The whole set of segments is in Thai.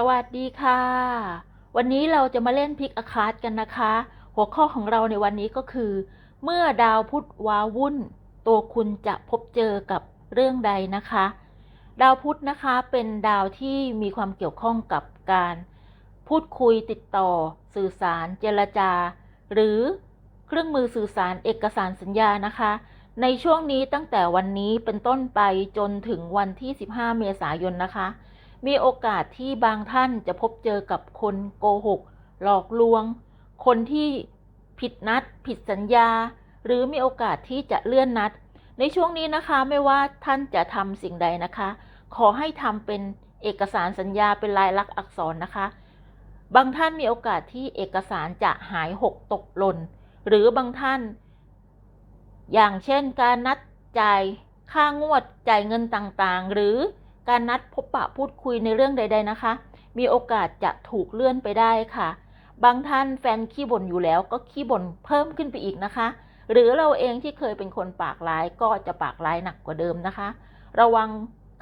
สวัสดีค่ะ วันนี้เราจะมาเล่นพิกอาคาดกันนะคะ หัวข้อของเราในวันนี้ก็คือ เมื่อดาวพุธว้าวุ่น ตัวคุณจะพบเจอกับเรื่องใดนะคะ ดาวพุธนะคะเป็นดาวที่มีความเกี่ยวข้องกับการ พูดคุยติดต่อ สื่อสาร เจรจา หรือเครื่องมือสื่อสารเอกสารสัญญานะคะ ในช่วงนี้ตั้งแต่วันนี้เป็นต้นไปจนถึงวันที่ 15 เมษายนนะคะ มีโอกาสที่บางท่านจะพบเจอกับคนโกหก หลอกลวง คนที่ผิดนัด ผิดสัญญา หรือมีโอกาสที่จะเลื่อนนัด ในช่วงนี้นะคะไม่ว่าท่านจะทำสิ่งใดนะคะ ขอให้ทำเป็นเอกสารสัญญาเป็นลายลักษณ์อักษรนะคะ บางท่านมีโอกาสที่เอกสารจะหายหกตกหล่น หรือบางท่าน อย่างเช่นการนัดจ่ายค่างวดจ่ายเงินต่างๆ หรือ การนัดพบปะพูดคุยในเรื่องใด ๆนะคะ มีโอกาสจะถูกเลื่อนไปได้ค่ะ บางท่านแฟนขี้บ่นอยู่แล้วก็ขี้บ่นเพิ่มขึ้นไปอีกนะคะ หรือเราเองที่เคยเป็นคนปากร้ายก็จะปากร้ายหนักกว่าเดิมนะคะ ระวัง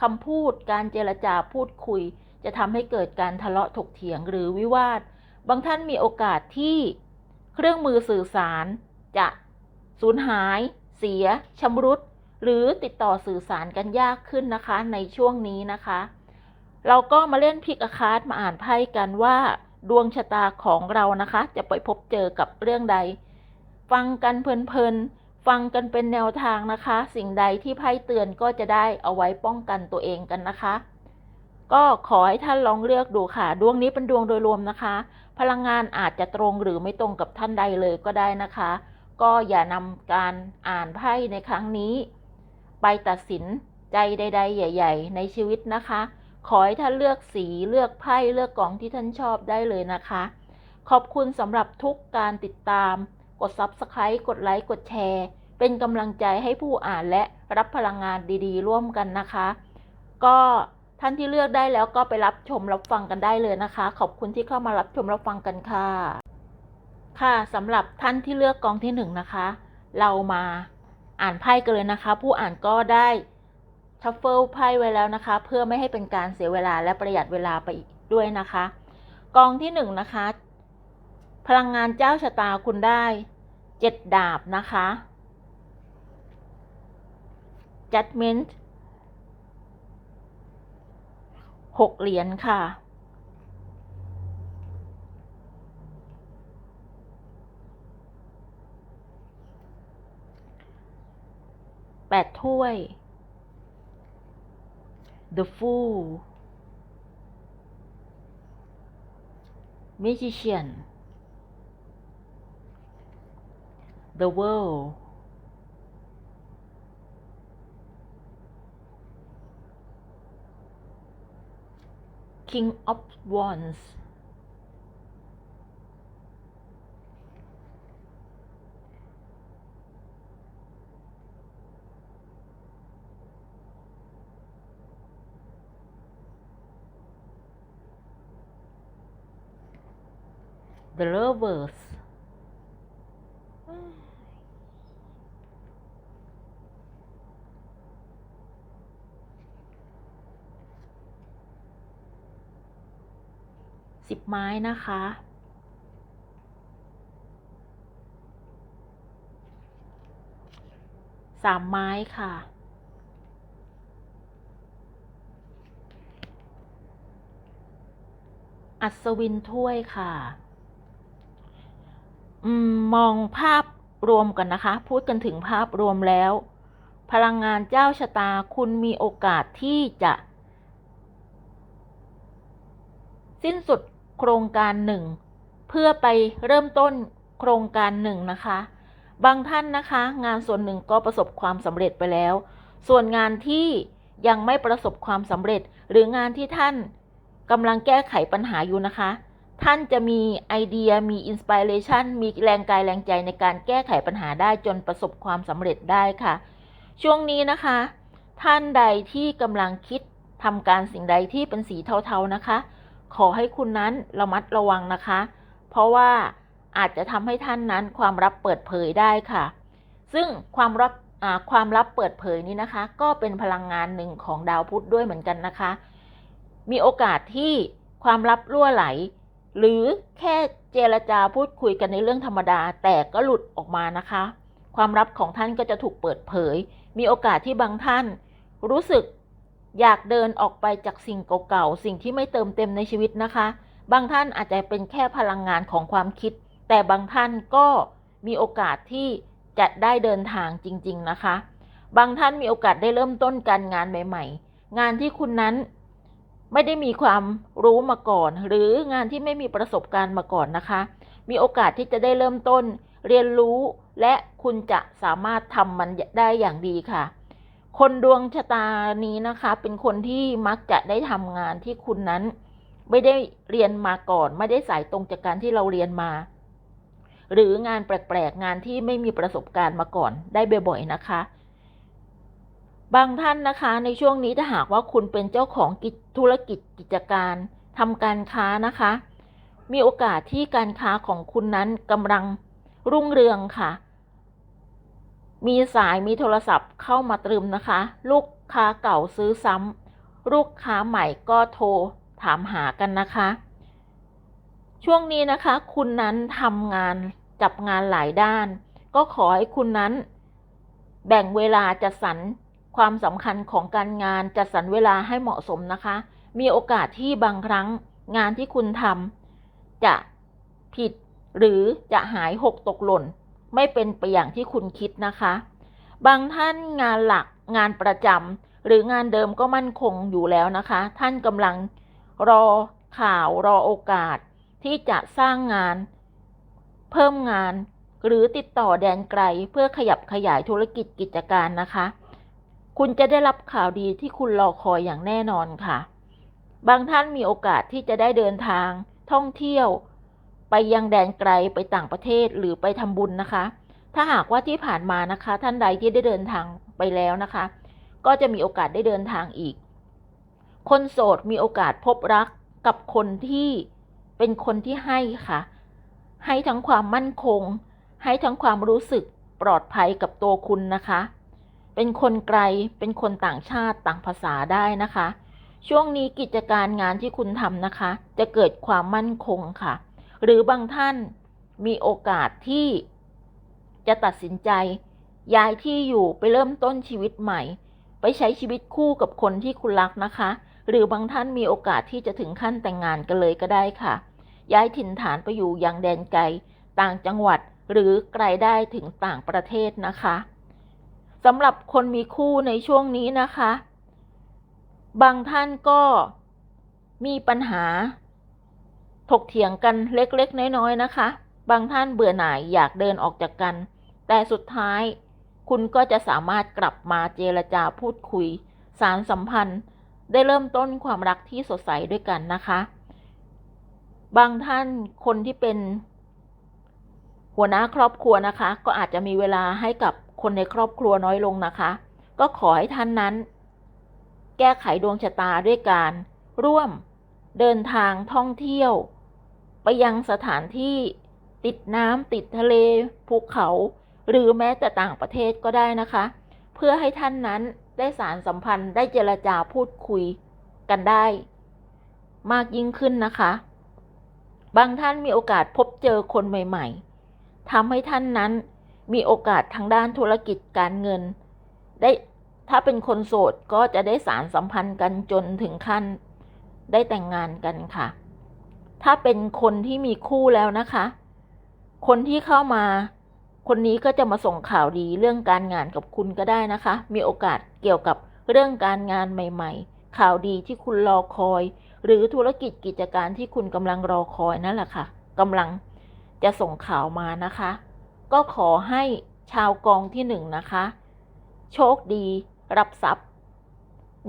คำพูดการเจรจาพูดคุย จะทำให้เกิดการทะเลาะถกเถียงหรือวิวาท บางท่านมีโอกาสที่เครื่องมือสื่อสารจะสูญหาย เสียชำรุด หรือติดต่อสื่อสารกันยากขึ้นนะคะในช่วงนี้นะคะ เราก็มาเล่นพิกอาคาร์ดมาอ่านไพ่กันว่าดวงชะตาของเรานะคะ จะไปพบเจอกับเรื่องใด ฟังกันเพลินๆฟังกันเป็นแนวทางนะคะ สิ่งใดที่ไพ่เตือนก็จะได้เอาไว้ป้องกันตัวเองกันนะคะ ก็ขอให้ท่านลองเลือกดูค่ะ ดวงนี้เป็นดวงโดยรวมนะคะ พลังงานอาจจะตรงหรือไม่ตรงกับท่านใดเลยก็ได้นะคะ ก็อย่านำการอ่านไพ่ในครั้งนี้ ไปตัดสินใจใด ๆ ใหญ่ ๆ ในชีวิตนะคะ ขอให้ท่านเลือกสีเลือกไพ่เลือกกล่องที่ท่านชอบได้เลยนะคะ ขอบคุณสำหรับทุกการติดตาม กด Subscribe กดไลค์กดแชร์ เป็นกำลังใจให้ผู้อ่านและรับพลังงานดี ๆ ร่วมกันนะคะ ก็ท่านที่เลือกได้แล้วก็ไปรับชมรับฟังกันได้เลยนะคะ ขอบคุณที่เข้ามารับชมรับฟังกันค่ะ ค่ะสำหรับท่านที่เลือกกองที่หนึ่งนะคะ เรามา อ่านไพ่กันเลยนะคะ ผู้อ่านก็ได้ชัฟเฟิลไพ่ไว้แล้วนะคะ เพื่อไม่ให้เป็นการเสียเวลาและประหยัดเวลาไปอีกด้วยนะคะ กองที่หนึ่งนะคะ พลังงานเจ้าชะตาคุณได้เจ็ดดาบนะคะ judgment หกเหรียญค่ะ แปดถ้วย The Fool Magician The World King of Wands 'The Lovers สิบไม้นะคะ สามไม้ค่ะอัศวินถ้วยค่ะ มองภาพรวมกันนะคะ พูดกันถึงภาพรวมแล้ว พลังงานเจ้าชะตาคุณมีโอกาสที่จะ สิ้นสุดโครงการหนึ่งเพื่อไปเริ่มต้นโครงการหนึ่งนะคะ บางท่านนะคะ งานส่วนหนึ่งก็ประสบความสำเร็จไปแล้ว ส่วนงานที่ยังไม่ประสบความสำเร็จ หรืองานที่ท่านกำลังแก้ไขปัญหาอยู่นะคะ ท่านจะมีไอเดียมีอินสปิเรชันมีแรงกายแรงใจในการแก้ไขปัญหาได้จนประสบความสำเร็จได้ค่ะ ช่วงนี้นะคะ ท่านใดที่กำลังคิดทำการสิ่งใดที่เป็นสีเทาๆนะคะ ขอให้คุณนั้นระมัดระวังนะคะ เพราะว่าอาจจะทำให้ท่านนั้นความลับเปิดเผยได้ค่ะ ซึ่งความลับความลับเปิดเผยนี้นะคะ ก็เป็นพลังงานหนึ่งของดาวพุธด้วยเหมือนกันนะคะ มีโอกาสที่ความลับรั่วไหล หรือแค่เจรจาพูดคุยกันในเรื่องธรรมดา แต่ก็หลุดออกมานะคะ ความลับของท่านก็จะถูกเปิดเผย มีโอกาสที่บางท่าน รู้สึกอยากเดินออกไปจากสิ่งเก่าๆสิ่งที่ไม่เติมเต็มในชีวิตนะคะ บางท่านอาจจะเป็นแค่พลังงานของความคิด แต่บางท่านก็มีโอกาสที่จะได้เดินทางจริง ๆนะคะ บางท่านมีโอกาสได้เริ่มต้นการงานใหม่ ๆ งานที่คุณนั้น ไม่ได้มีความรู้มาก่อน หรืองานที่ไม่มีประสบการณ์มาก่อนนะคะ มีโอกาสที่จะได้เริ่มต้น เรียนรู้และคุณจะสามารถทำมันได้อย่างดีค่ะ คนดวงชะตานี้นะคะ เป็นคนที่มักจะได้ทำงานที่คุณนั้น ไม่ได้เรียนมาก่อน ไม่ได้สายตรงจากการที่เราเรียนมา หรืองานแปลกๆงานที่ไม่มีประสบการณ์มาก่อนได้บ่อยๆนะคะ บางท่านนะคะในช่วงนี้ถ้าหากว่าคุณเป็นเจ้าของกิจธุรกิจกิจการทำการค้านะคะ มีโอกาสที่การค้าของคุณนั้นกำลังรุ่งเรืองค่ะ มีสายมีโทรศัพท์เข้ามาตรึมนะคะ ลูกค้าเก่าซื้อซ้ำลูกค้าใหม่ก็โทรถามหากันนะคะ ช่วงนี้นะคะ คุณนั้นทำงานจับงานหลายด้าน ก็ขอให้คุณนั้น แบ่งเวลาจัดสรร ความสำคัญของการงานจัดสรรเวลาให้เหมาะสมนะคะ มีโอกาสที่บางครั้งงานที่คุณทำจะผิดหรือจะหายหกตกหล่น ไม่เป็นไปอย่างที่คุณคิดนะคะ บางท่านงานหลักงานประจำหรืองานเดิมก็มั่นคงอยู่แล้วนะคะ ท่านกำลังรอข่าวรอโอกาสที่จะสร้างงาน เพิ่มงาน หรือติดต่อแดนไกลเพื่อขยับขยายธุรกิจกิจการนะคะ คุณจะได้รับข่าวดีที่คุณรอคอยอย่างแน่นอนค่ะ บางท่านมีโอกาสที่จะได้เดินทาง ท่องเที่ยว ไปยังแดนไกลไปต่างประเทศหรือไปทำบุญนะคะ ถ้าหากว่าที่ผ่านมานะคะ ท่านใดที่ได้เดินทางไปแล้วนะคะ ก็จะมีโอกาสได้เดินทางอีก คนโสดมีโอกาสพบรักกับคนที่เป็นคนที่ให้ค่ะ ให้ทั้งความมั่นคง ให้ทั้งความรู้สึกปลอดภัยกับตัวคุณนะคะ เป็นคนไกล เป็นคนต่างชาติต่างภาษาได้นะคะ ช่วงนี้กิจการงานที่คุณทำนะคะ จะเกิดความมั่นคงค่ะ หรือบางท่านมีโอกาสที่จะตัดสินใจ ย้ายที่อยู่ไปเริ่มต้นชีวิตใหม่ ไปใช้ชีวิตคู่กับคนที่คุณรักนะคะ หรือบางท่านมีโอกาสที่จะถึงขั้นแต่งงานกันเลยก็ได้ค่ะ ย้ายถิ่นฐานไปอยู่ยังแดนไกล ต่างจังหวัดหรือไกลได้ถึงต่างประเทศนะคะ สำหรับคนมีคู่ในช่วงนี้นะคะ บางท่านก็มีปัญหา ถกเถียงกันเล็กๆ น้อยๆ นะคะ บางท่านเบื่อหน่ายอยากเดินออกจากกัน แต่สุดท้ายคุณก็จะสามารถกลับมาเจรจาพูดคุย สารสัมพันธ์ ได้เริ่มต้นความรักที่สดใสด้วยกันนะคะ บางท่านคนที่เป็นหัวหน้าครอบครัวนะคะ ก็อาจจะมีเวลาให้กับ คนในครอบครัวน้อยลงนะคะ ก็ขอให้ท่านนั้น แก้ไขดวงชะตาด้วยการ ร่วมเดินทางท่องเที่ยว ไปยังสถานที่ติดน้ำติดทะเลภูเขา หรือแม้แต่ต่างประเทศก็ได้นะคะ เพื่อให้ท่านนั้นได้สารสัมพันธ์ได้เจรจาพูดคุยกันได้ มากยิ่งขึ้นนะคะ บางท่านมีโอกาสพบเจอคนใหม่ ๆทำให้ท่านนั้น มีโอกาสทางด้านธุรกิจการเงิน ได้ถ้าเป็นคนโสดก็จะได้สารสัมพันธ์กันจนถึงขั้น ได้แต่งงานกันค่ะ ถ้าเป็นคนที่มีคู่แล้วนะคะ คนที่เข้ามา คนนี้ก็จะมาส่งข่าวดีเรื่องการงานกับคุณก็ได้นะคะ มีโอกาสเกี่ยวกับเรื่องการงานใหม่ ๆ ข่าวดีที่คุณรอคอย หรือธุรกิจกิจการที่คุณกำลังรอคอยนั่นแหละค่ะกำลังจะส่งข่าวมานะคะ ก็ขอให้ชาวกองที่หนึ่งนะคะ โชคดีรับทรัพย์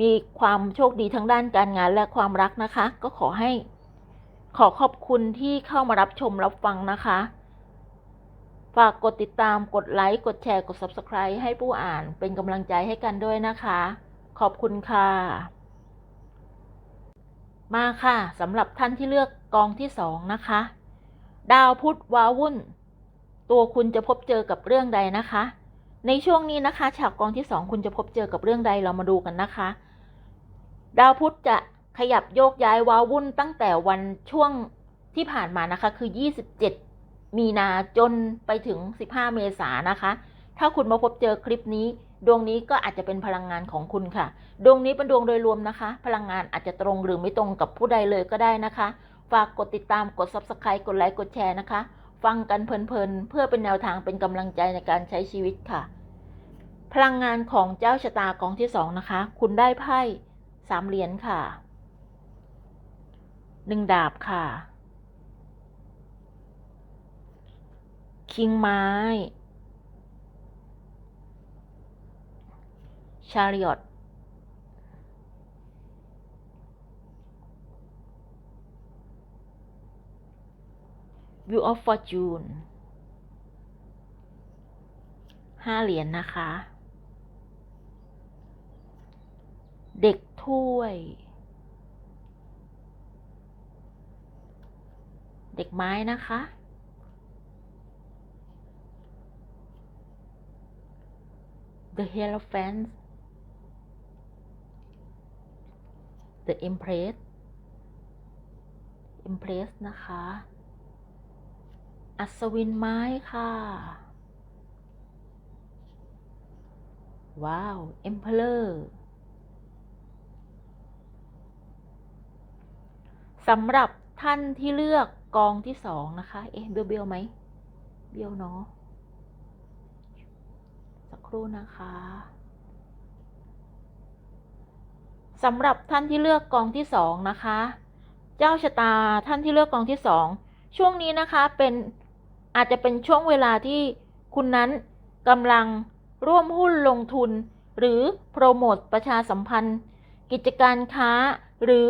มีความโชคดีทั้งด้านการงานและความรักนะคะ ก็ขอให้ ขอขอบคุณที่เข้ามารับชมรับฟังนะคะ ฝากกดติดตามกดไลค์ กดแชร์ กด Subscribe ให้ผู้อ่านเป็นกำลังใจให้กันด้วยนะคะ ขอบคุณค่ะ มาค่ะสำหรับท่านที่เลือกกองที่สองนะคะ ดาวพุธวาวุ่น ตัวคุณจะพบเจอกับเรื่องใดนะคะ ในช่วงนี้นะคะ ฉากกองที่สองคุณจะพบเจอกับเรื่องใดเรามาดูกันนะคะ ดาวพุธจะขยับโยกย้ายว้าวุ่นตั้งแต่วันช่วงที่ผ่านมานะคะ คือ 27 มีนาจนไปถึง 15 เมษายนนะคะ ถ้าคุณมาพบเจอคลิปนี้ดวงนี้ก็อาจจะเป็นพลังงานของคุณค่ะ ดวงนี้เป็นดวงโดยรวมนะคะ พลังงานอาจจะตรงหรือไม่ตรงกับผู้ใดเลยก็ได้นะคะ ฝากกดติดตามกด subscribe กดไลค์กดแชร์นะคะ ฟังกันเพลินๆ เพื่อเป็นแนวทางเป็นกำลังใจในการใช้ชีวิตค่ะ พลังงานของเจ้าชะตากองที่สองนะคะ คุณได้ไพ่สามเหรียญค่ะหนึ่งดาบค่ะ คิงไม้ ชาริอต View of Fortune ห้าเหรียญนนะคะ เด็กถ้วย เด็กไม้นะคะ The Hierophant The Empress Empress นะคะ อัศวินไม้ค่ะ ว้าว Emperor สำหรับท่านที่เลือกกองที่สองนะคะ เอ๊ะเบี้ยวเบี้ยวไหม เบี้ยวเนาะ สักครู่นะคะสำหรับท่านที่เลือกกองที่สองนะคะ เจ้าชะตาท่านที่เลือกกองที่สองช่วงนี้นะคะเป็น อาจจะเป็นช่วงเวลาที่คุณนั้นกำลังร่วมหุ้นลงทุน หรือโปรโมทประชาสัมพันธ์ กิจการค้า หรือ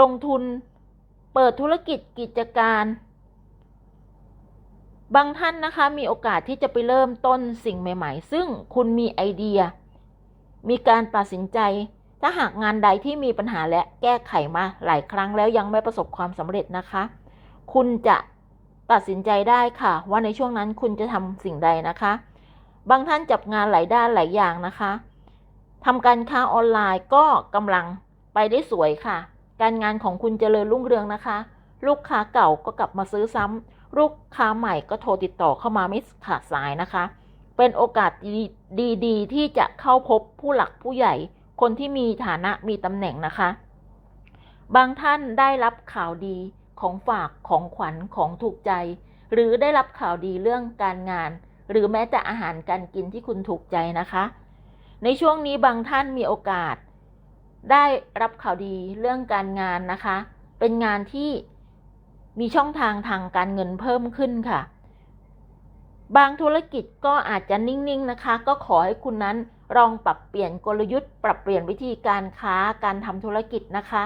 ลงทุน เปิดธุรกิจกิจการ บางท่านนะคะมีโอกาสที่จะไปเริ่มต้นสิ่งใหม่ ๆ ซึ่งคุณมีไอเดีย มีการตัดสินใจ ถ้าหากงานใดที่มีปัญหาและแก้ไขมาหลายครั้งแล้วยังไม่ประสบความสำเร็จนะคะ คุณจะ ตัดสินใจได้ค่ะ ว่าในช่วงนั้นคุณจะทำสิ่งใดนะคะ บางท่านจับงานหลายด้านหลายอย่างนะคะทำการค้าออนไลน์ก็กำลังไปได้สวยค่ะ การงานของคุณเจริญรุ่งเรืองนะคะ ลูกค้าเก่าก็กลับมาซื้อซ้ำลูกค้าใหม่ก็โทรติดต่อเข้ามาไม่ขาดสายนะคะ เป็นโอกาสดีๆ ที่จะเข้าพบผู้หลักผู้ใหญ่ คนที่มีฐานะมีตำแหน่งนะคะ บางท่านได้รับข่าวดี ของฝากของขวัญของถูกใจ หรือได้รับข่าวดีเรื่องการงาน หรือแม้แต่อาหารการกินที่คุณถูกใจนะคะ ในช่วงนี้บางท่านมีโอกาส ได้รับข่าวดีเรื่องการงานนะคะ เป็นงานที่มีช่องทางทางการเงินเพิ่มขึ้นค่ะ บางธุรกิจก็อาจจะนิ่งๆนะคะ ก็ขอให้คุณนั้นลองปรับเปลี่ยนกลยุทธ์ ปรับเปลี่ยนวิธีการค้าการทำธุรกิจนะคะ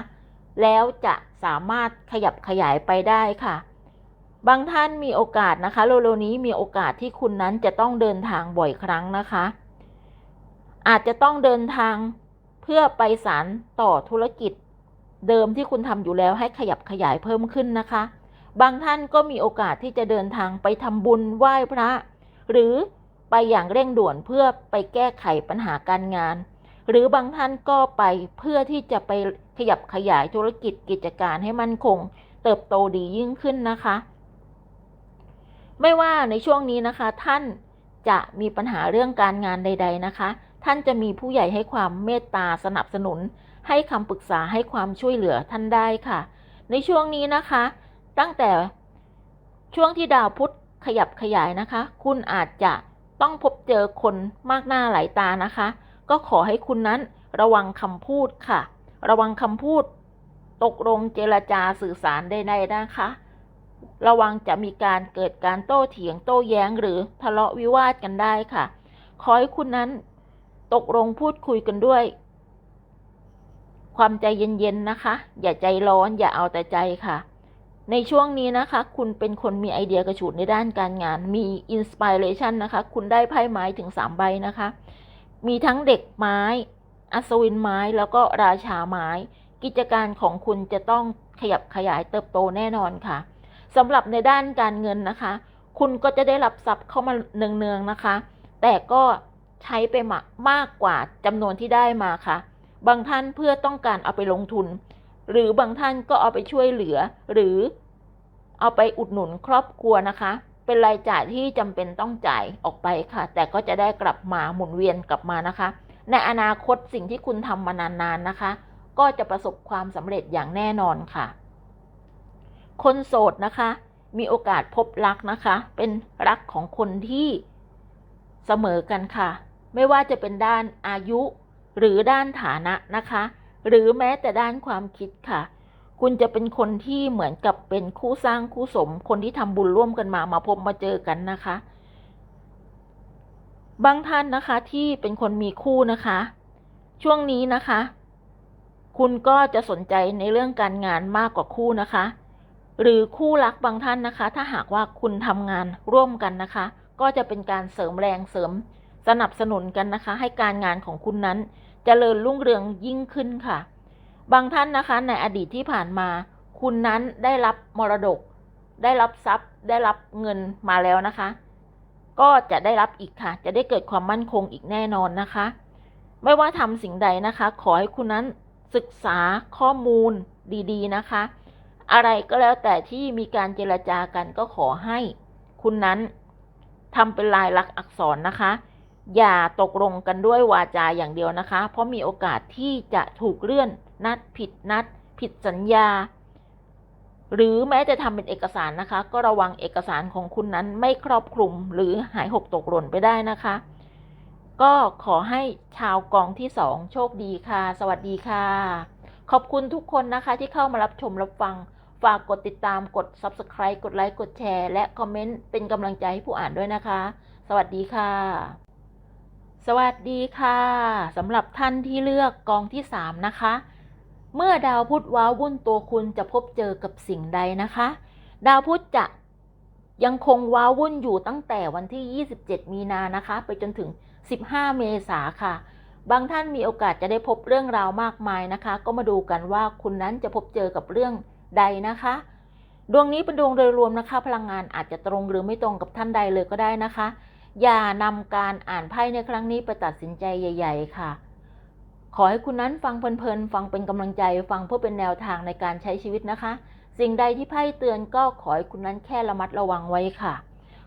แล้วจะสามารถขยับขยายไปได้ค่ะ บางท่านมีโอกาสนะคะเร็วๆนี้มีโอกาสที่คุณนั้นจะต้องเดินทางบ่อยครั้งนะคะ อาจจะต้องเดินทางเพื่อไปสารต่อธุรกิจ เดิมที่คุณทำอยู่แล้วให้ขยับขยายเพิ่มขึ้นนะคะ บางท่านก็มีโอกาสที่จะเดินทางไปทำบุญไหว้พระ หรือไปอย่างเร่งด่วนเพื่อไปแก้ไขปัญหาการงาน หรือบางท่านก็ไปเพื่อที่จะไป ขยับขยายธุรกิจกิจการให้มั่นคง เติบโตดียิ่งขึ้นนะคะ ไม่ว่าในช่วงนี้นะคะ ท่านจะมีปัญหาเรื่องการงานใด ๆนะคะ ท่านจะมีผู้ใหญ่ให้ความเมตตาสนับสนุน ให้คำปรึกษาให้ความช่วยเหลือท่านได้ค่ะ ในช่วงนี้นะคะ ตั้งแต่ช่วงที่ดาวพุธขยับขยายนะคะ คุณอาจจะต้องพบเจอคนมากหน้าหลายตานะคะ ก็ขอให้คุณนั้นระวังคำพูดค่ะ ระวังคำพูด ตกลงเจรจาสื่อสารใดๆนะคะ ระวังจะมีการเกิดการโต้เถียงโต้แย้งหรือทะเลาะวิวาทกันได้ค่ะ ขอให้คุณนั้นตกลงพูดคุยกันด้วย ความใจเย็นๆนะคะ อย่าใจร้อนอย่าเอาแต่ใจค่ะในช่วงนี้นะคะ คุณเป็นคนมีไอเดียกระฉูดในด้านการงาน มีอินสปิเรชันนะคะ คุณได้ไพ่ไม้ถึง 3 ใบนะคะ มีทั้งเด็กไม้ อัศวินไม้แล้วก็ราชาไม้ กิจการของคุณจะต้องขยับขยายเติบโตแน่นอนค่ะสำหรับในด้านการเงินนะคะ คุณก็จะได้รับทรัพย์เข้ามาเนืองๆนะคะ แต่ก็ใช้ไปมากมากกว่าจำนวนที่ได้มาค่ะ บางท่านเพื่อต้องการเอาไปลงทุน หรือบางท่านก็เอาไปช่วยเหลือ หรือเอาไปอุดหนุนครอบครัวนะคะ เป็นรายจ่ายที่จำเป็นต้องจ่ายออกไปค่ะ แต่ก็จะได้กลับมาหมุนเวียนกลับมานะคะ ในอนาคตสิ่งที่คุณทำมานานๆนะคะ ก็จะประสบความสำเร็จอย่างแน่นอนค่ะ คนโสดนะคะ มีโอกาสพบรักนะคะ เป็นรักของคนที่เสมอกันค่ะ ไม่ว่าจะเป็นด้านอายุหรือด้านฐานะนะคะ หรือแม้แต่ด้านความคิดค่ะ คุณจะเป็นคนที่เหมือนกับเป็นคู่สร้างคู่สม คนที่ทำบุญร่วมกันมามาพบมาเจอกันนะคะ บางท่านนะคะที่เป็นคนมีคู่นะคะ ช่วงนี้นะคะ คุณก็จะสนใจในเรื่องการงานมากกว่าคู่นะคะ หรือคู่รักบางท่านนะคะ ถ้าหากว่าคุณทำงานร่วมกันนะคะ ก็จะเป็นการเสริมแรงเสริม สนับสนุนกันนะคะ ให้การงานของคุณนั้นจเจริญรุ่งเรืองยิ่งขึ้นค่ะ บางท่านนะคะ ในอดีตที่ผ่านมา คุณนั้นได้รับมรดก ได้รับทรัพย์ ได้รับเงินมาแล้วนะคะ ก็จะได้รับอีกค่ะ จะได้เกิดความมั่นคงอีกแน่นอนนะคะ ไม่ว่าทำสิ่งใดนะคะ ขอให้คุณนั้นศึกษาข้อมูลดีๆนะคะ อะไรก็แล้วแต่ที่มีการเจรจากันก็ขอให้คุณนั้นทำเป็นลายลักษณ์อักษรนะคะ อย่าตกลงกันด้วยวาจาอย่างเดียวนะคะ เพราะมีโอกาสที่จะถูกเลื่อนนัดผิดนัด ผิดสัญญา หรือแม้จะทำเป็นเอกสารนะคะ ก็ระวังเอกสารของคุณนั้นไม่ครอบคลุมหรือหายหกตกหล่นไปได้นะคะ ก็ขอให้ชาวกองที่สองโชคดีค่ะ สวัสดีค่ะ ขอบคุณทุกคนนะคะที่เข้ามารับชมรับฟัง ฝากกดติดตามกด Subscribe กดไลค์กดแชร์ และคอมเมนต์เป็นกำลังใจให้ผู้อ่านด้วยนะคะ สวัสดีค่ะ สวัสดีค่ะสำหรับท่านที่เลือกกองที่ 3 นะคะ เมื่อดาวพุธว้าวุ่นตัวคุณจะพบเจอกับสิ่งใดนะคะ ดาวพุธจะยังคงว้าวุ่นอยู่ตั้งแต่วันที่ 27 มีนานะคะ ไปจนถึง 15 เมษาค่ะ บางท่านมีโอกาสจะได้พบเรื่องราวมากมายนะคะ ก็มาดูกันว่าคุณนั้นจะพบเจอกับเรื่องใดนะคะ ดวงนี้เป็นดวงโดยรวมนะคะ พลังงานอาจจะตรงหรือไม่ตรงกับท่านใดเลยก็ได้นะคะ อย่านำการอ่านไพ่ในครั้งนี้ไปตัดสินใจใหญ่ ๆ ค่ะ ขอให้คุณนั้นฟังเพลินๆ ฟังเป็นกำลังใจ ฟังเพื่อเป็นแนวทางในการใช้ชีวิตนะคะ สิ่งใดที่ไพ่เตือนก็ขอให้คุณนั้นแค่ระมัดระวังไว้ค่ะ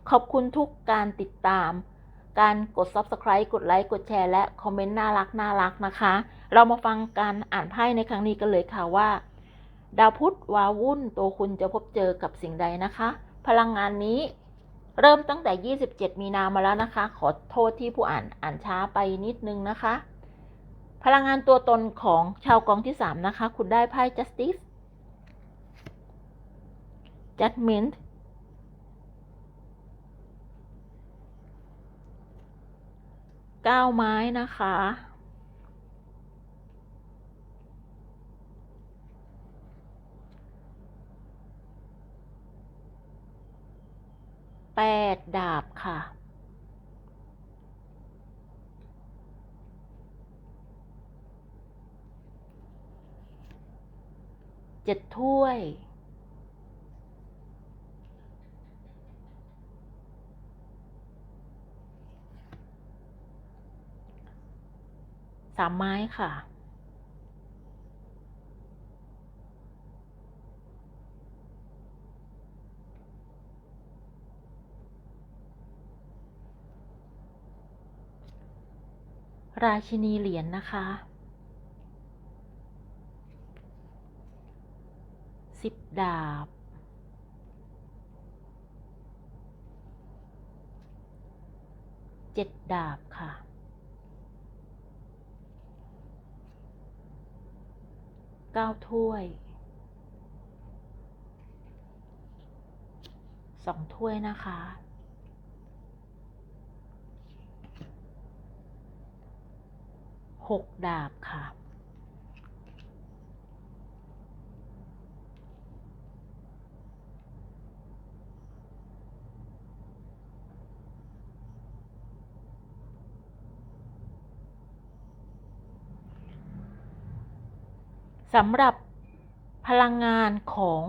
ขอบคุณทุกการติดตาม การกด subscribe กดไลค์ กดแชร์ และคอมเมนต์น่ารักน่ารักนะคะ เรามาฟังการอ่านไพ่ในครั้งนี้กันเลยค่ะว่า ดาวพุธวาวุ่นตัวคุณจะพบเจอกับสิ่งใดนะคะ พลังงานนี้เริ่มตั้งแต่ 27 มีนามาแล้วนะคะ ขอโทษที่ผู้อ่านอ่านช้าไปนิดนึงนะคะ พลังงานตัวตนของชาวกองที่ 3 นะคะ คุณได้ไพ่ justice judgment เก้าไม้นะคะ แปดดาบค่ะ เจ็ดถ้วย สามไม้ค่ะราชินีเหรียญนะคะ สิบดาบ เจ็ดดาบค่ะ เก้าถ้วย สองถ้วยนะคะหกดาบค่ะ สำหรับพลังงานของ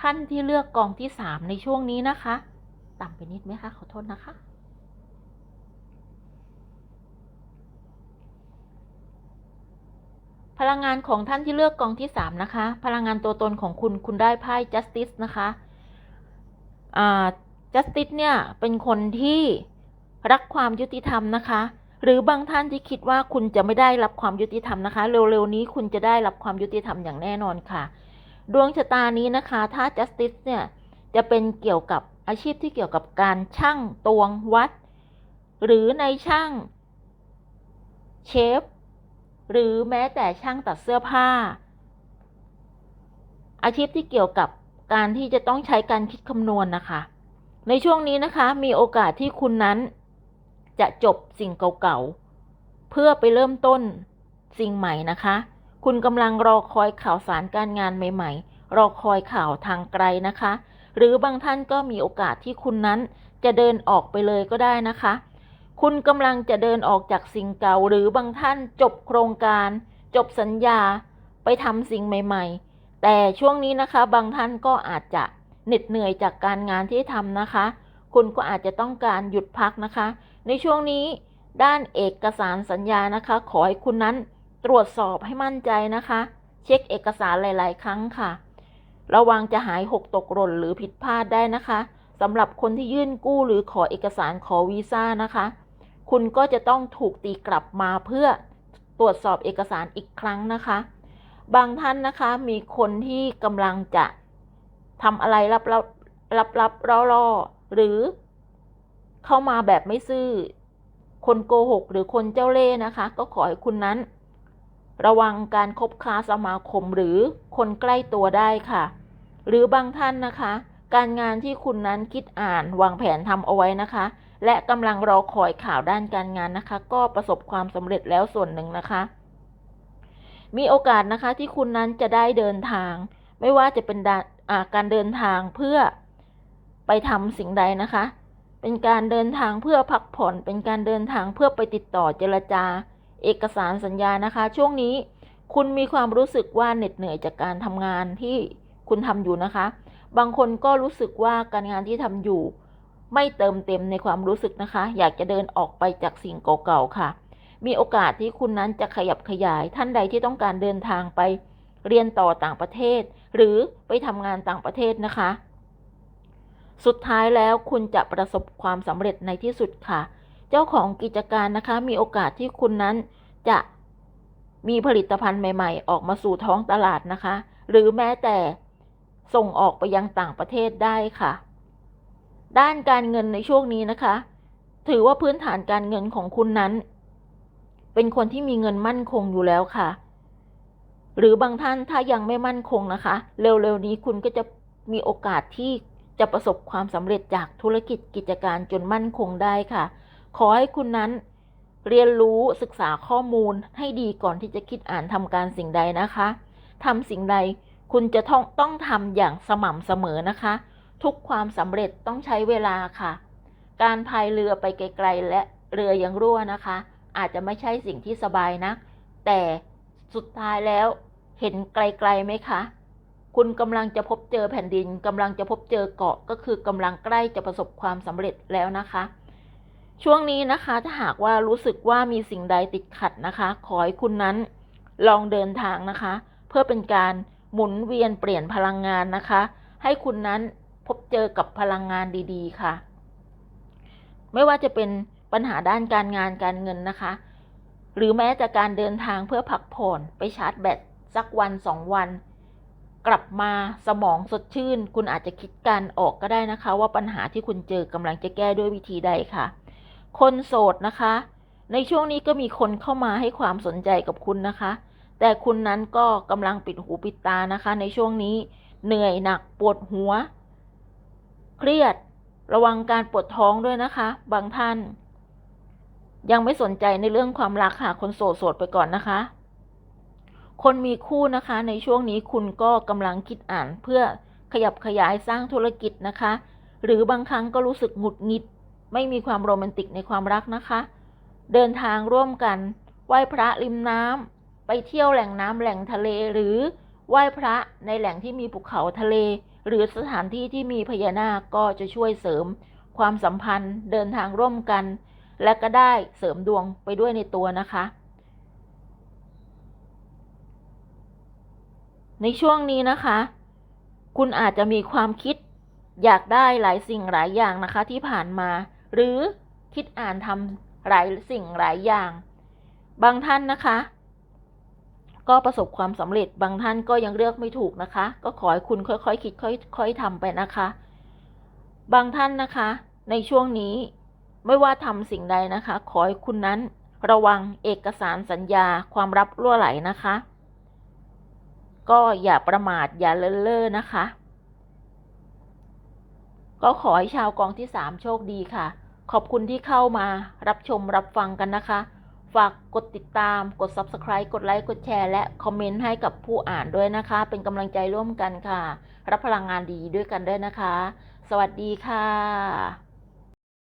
ท่านที่เลือกกองที่สามในช่วงนี้นะคะ ต่ำไปนิดไหมคะ ขอโทษนะคะ พลังงานของท่านที่เลือกกองที่สามนะคะ พลังงานตัวตนของคุณคุณได้ไพ่ justice นะคะอ่า justice เนี่ย เป็นคนที่รักความยุติธรรมนะคะ หรือบางท่านที่คิดว่าคุณจะไม่ได้รับความยุติธรรมนะคะ เร็วๆนี้คุณจะได้รับความยุติธรรมอย่างแน่นอนค่ะ ดวงชะตานี้นะคะ ถ้า justice เนี่ยจะเป็นเกี่ยวกับอาชีพที่เกี่ยวกับการช่างตวงวัด หรือในช่างเชฟหรือแม้แต่ช่างตัดเสื้อผ้า อาชีพที่เกี่ยวกับการที่จะต้องใช้การคิดคำนวณนะคะ ในช่วงนี้นะคะมีโอกาสที่คุณนั้น จะจบสิ่งเก่าๆ เพื่อไปเริ่มต้นสิ่งใหม่นะคะ คุณกำลังรอคอยข่าวสารการงานใหม่ ๆ รอคอยข่าวทางไกลนะคะ หรือบางท่านก็มีโอกาสที่คุณนั้นจะเดินออกไปเลยก็ได้นะคะ คุณกำลังจะเดินออกจากสิ่งเก่า หรือบางท่านจบโครงการ จบสัญญา ไปทำสิ่งใหม่ ๆ แต่ช่วงนี้นะคะ บางท่านก็อาจจะเหน็ดเหนื่อยจากการงานที่ทำนะคะ คุณก็อาจจะต้องการหยุดพักนะคะ ในช่วงนี้ด้านเอกสารสัญญานะคะ ขอให้คุณนั้นตรวจสอบให้มั่นใจนะคะ เช็คเอกสารหลาย ๆ ครั้งค่ะ ระวังจะหายหกตกหล่นหรือผิดพลาดได้นะคะสำหรับคนที่ยื่นกู้หรือขอเอกสารขอวีซ่านะคะ คุณก็จะต้องถูกตีกลับมาเพื่อตรวจสอบเอกสารอีกครั้งนะคะ บางท่านนะคะมีคนที่กำลังจะทำอะไรลับลับลับลับล่อล่อๆหรือ เข้ามาแบบไม่ซื่อ คนโกหกหรือคนเจ้าเล่ห์นะคะ ก็ขอให้คุณนั้น ระวังการคบค้าสมาคมหรือคนใกล้ตัวได้ค่ะ หรือบางท่านนะคะ การงานที่คุณนั้นคิดอ่านวางแผนทำเอาไว้นะคะ และกำลังรอคอยข่าวด้านการงานนะคะ ก็ประสบความสำเร็จแล้วส่วนหนึ่งนะคะ มีโอกาสนะคะที่คุณนั้นจะได้เดินทาง ไม่ว่าจะเป็นการเดินทางเพื่อไปทำสิ่งใดนะคะ เป็นการเดินทางเพื่อพักผ่อน เป็นการเดินทางเพื่อไปติดต่อเจรจา เอกสารสัญญานะคะ ช่วงนี้คุณมีความรู้สึกว่าเหน็ดเหนื่อยจากการทำงานที่คุณทำอยู่นะคะ บางคนก็รู้สึกว่าการงานที่ทำอยู่ ไม่เติมเต็มในความรู้สึกนะคะ อยากจะเดินออกไปจากสิ่งเก่าๆค่ะ มีโอกาสที่คุณนั้นจะขยับขยายท่านใดที่ต้องการเดินทางไป เรียนต่อต่างประเทศ หรือไปทำงานต่างประเทศนะคะ สุดท้ายแล้วคุณจะประสบความสำเร็จในที่สุดค่ะ เจ้าของกิจการนะคะมีโอกาสที่คุณนั้นจะมีผลิตภัณฑ์ใหม่ ๆ ออกมาสู่ท้องตลาดนะคะ หรือแม้แต่ส่งออกไปยังต่างประเทศได้ค่ะ ด้านการเงินในช่วงนี้นะคะ ถือว่าพื้นฐานการเงินของคุณนั้น เป็นคนที่มีเงินมั่นคงอยู่แล้วค่ะ หรือบางท่านถ้ายังไม่มั่นคงนะคะ เร็วๆนี้คุณก็จะมีโอกาสที่ จะประสบความสำเร็จจากธุรกิจกิจการจนมั่นคงได้ค่ะ ขอให้คุณนั้นเรียนรู้ศึกษาข้อมูลให้ดีก่อนที่จะคิดอ่านทำการสิ่งใดนะคะทำสิ่งใดคุณจะต้องต้องทำอย่างสม่ำเสมอนะคะ ทุกความสำเร็จต้องใช้เวลาค่ะ การพายเรือไปไกลๆและเรือยังรั่วนะคะ อาจจะไม่ใช่สิ่งที่สบายนะแต่สุดท้ายแล้วเห็นไกลๆไหมคะ คุณกำลังจะพบเจอแผ่นดินกำลังจะพบเจอเกาะก็คือกำลังใกล้จะประสบความสำเร็จแล้วนะคะ ช่วงนี้นะคะถ้าหากว่ารู้สึกว่ามีสิ่งใดติดขัดนะคะ ขอให้คุณนั้นลองเดินทางนะคะ เพื่อเป็นการหมุนเวียนเปลี่ยนพลังงานนะคะ ให้คุณนั้นพบเจอกับพลังงานดีๆ ค่ะ ไม่ว่าจะเป็นปัญหาด้านการงานการเงินนะคะ หรือแม้แต่การเดินทางเพื่อพักผ่อนไปชาร์จแบตสักวันสองวัน กลับมาสมองสดชื่น คุณอาจจะคิดการออกก็ได้นะคะ ว่าปัญหาที่คุณเจอกำลังจะแก้ด้วยวิธีใดค่ะ คนโสดนะคะ ในช่วงนี้ก็มีคนเข้ามาให้ความสนใจกับคุณนะคะ แต่คุณนั้นก็กำลังปิดหูปิดตานะคะ ในช่วงนี้เหนื่อยหนักปวดหัว เครียด ระวังการปวดท้องด้วยนะคะ บางท่าน ยังไม่สนใจในเรื่องความรักค่ะคนโสดโสดไปก่อนนะคะ คนมีคู่นะคะในช่วงนี้คุณก็กำลังคิดอ่านเพื่อขยับขยายสร้างธุรกิจนะคะ หรือบางครั้งก็รู้สึกหงุดหงิด ไม่มีความโรแมนติกในความรักนะคะ เดินทางร่วมกัน ไหว้พระริมน้ำไปเที่ยวแหล่งน้ำแหล่งทะเลหรือไหว้พระในแหล่งที่มีภูเขาทะเล หรือสถานที่ที่มีพญานาคก็จะช่วยเสริม ความสัมพันธ์ เดินทางร่วมกัน และก็ได้เสริมดวงไปด้วยในตัวนะคะ ในช่วงนี้นะคะ คุณอาจจะมีความคิดอยากได้หลายสิ่งหลายอย่างนะคะที่ผ่านมา หรือคิดอ่านทำหลายสิ่งหลายอย่าง บางท่านนะคะ ก็ประสบความสำเร็จบางท่านก็ยังเลือกไม่ถูกนะคะ ก็ขอให้คุณค่อยๆคิดค่อยๆทำไปนะคะ บางท่านนะคะ ในช่วงนี้ไม่ว่าทำสิ่งใดนะคะ ขอให้คุณนั้นระวังเอกสารสัญญาความลับรั่วไหลนะคะ ก็อย่าประมาทอย่าเลินเล่อนะคะ ก็ขอให้ชาวกองที่สามโชคดีค่ะ ขอบคุณที่เข้ามารับชมรับฟังกันนะคะ ฝากกดติดตามกด Subscribe กดไลค์กดแชร์และคอมเมนต์ให้กับผู้อ่านด้วยนะคะ เป็นกำลังใจร่วมกันค่ะ รับพลังงานดีด้วยกันด้วยนะคะ สวัสดีค่ะ